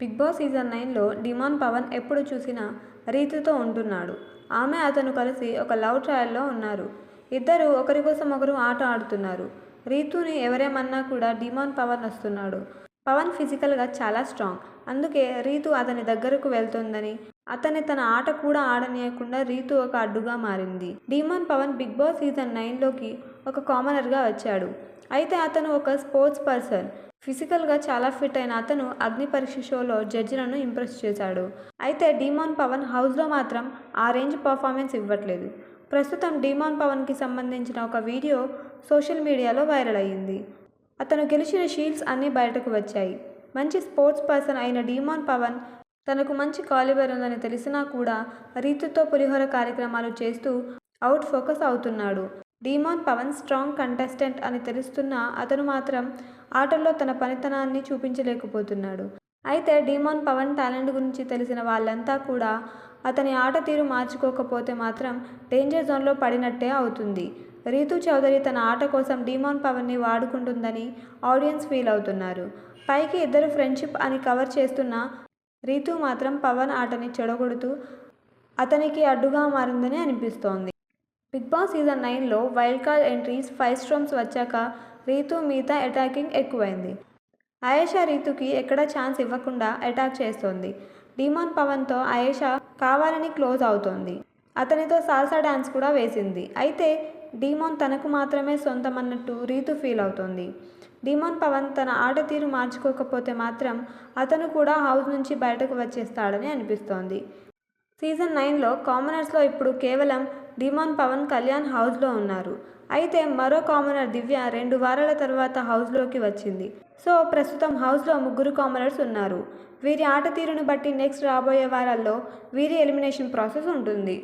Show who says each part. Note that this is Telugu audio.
Speaker 1: బిగ్ బాస్ సీజన్ నైన్లో డిమాన్ పవన్ ఎప్పుడు చూసినా రీతుతో ఉంటున్నాడు. ఆమె అతను కలిసి ఒక లవ్ ట్రయల్లో ఉన్నారు. ఇద్దరు ఒకరి కోసం ఒకరు ఆట ఆడుతున్నారు. రీతుని ఎవరేమన్నా కూడా డిమాన్ పవన్ వస్తున్నాడు. పవన్ ఫిజికల్గా చాలా స్ట్రాంగ్. అందుకే రీతు అతని దగ్గరకు వెళ్తుందని అతని తన ఆట కూడా ఆడనీయకుండా రీతు ఒక అడ్డుగా మారింది. Demon Pawan Bigg Boss season నైన్లోకి ఒక కామనర్గా వచ్చాడు. అయితే అతను ఒక స్పోర్ట్స్ పర్సన్. ఫిజికల్గా చాలా ఫిట్ అయిన అతను అగ్ని పరీక్ష షోలో జడ్జిలను ఇంప్రెస్ చేశాడు. అయితే డీమాన్ పవన్ హౌస్లో మాత్రం ఆ రేంజ్ పర్ఫార్మెన్స్ ఇవ్వట్లేదు. ప్రస్తుతం డీమాన్ పవన్కి సంబంధించిన ఒక వీడియో సోషల్ మీడియాలో వైరల్ అయ్యింది. అతను గెలిచిన షీల్డ్స్ అన్నీ బయటకు వచ్చాయి. మంచి స్పోర్ట్స్ పర్సన్ అయిన డీమాన్ పవన్ తనకు మంచి కాలిబర్ ఉందని తెలిసినా కూడా రీతుతో పులిహోర కార్యక్రమాలు చేస్తూ అవుట్ ఫోకస్ అవుతున్నాడు. డీమాన్ పవన్ స్ట్రాంగ్ కంటెస్టెంట్ అని తెలుస్తున్నా అతను మాత్రం ఆటల్లో తన పనితనాన్ని చూపించలేకపోతున్నాడు. అయితే డీమాన్ పవన్ టాలెంట్ గురించి తెలిసిన వాళ్ళంతా కూడా అతని ఆట తీరు మార్చుకోకపోతే మాత్రం డేంజర్ జోన్లో పడినట్టే అవుతుంది. రీతు చౌదరి తన ఆట కోసం డీమాన్ పవన్ని వాడుకుంటుందని ఆడియన్స్ ఫీల్ అవుతున్నారు. పైకి ఇద్దరు ఫ్రెండ్షిప్ అని కవర్ చేస్తున్న రీతు మాత్రం పవన్ ఆటని చెడగొడుతూ అతనికి అడ్డుగా మారిందని అనిపిస్తోంది. బిగ్ బాస్ సీజన్ నైన్లో wild card entries five storms వచ్చాక రీతు మీద అటాకింగ్ ఎక్కువైంది. ఆయేషా రీతుకి ఎక్కడ ఛాన్స్ ఇవ్వకుండా అటాక్ చేస్తోంది. డిమాన్ పవన్తో ఆయేషా కావాలని క్లోజ్ అవుతోంది. అతనితో సాల్సా డ్యాన్స్ కూడా వేసింది. అయితే డీమోన్ తనకు మాత్రమే సొంతమన్నట్టు రీతు ఫీల్ అవుతోంది. డీమోన్ పవన్ తన ఆట తీరు మార్చుకోకపోతే మాత్రం అతను కూడా హౌస్ నుంచి బయటకు వచ్చేస్తాడని అనిపిస్తోంది. సీజన్ నైన్లో కామనర్స్లో ఇప్పుడు కేవలం డిమాన్ పవన్ కళ్యాణ్ హౌస్లో ఉన్నారు. అయితే మరో కామనర్ దివ్య రెండు వారాల తర్వాత హౌస్లోకి వచ్చింది. సో ప్రస్తుతం హౌస్లో ముగ్గురు కామనర్స్ ఉన్నారు. వీరి ఆట తీరును బట్టి నెక్స్ట్ రాబోయే వారాల్లో వీరి ఎలిమినేషన్ ప్రాసెస్ ఉంటుంది.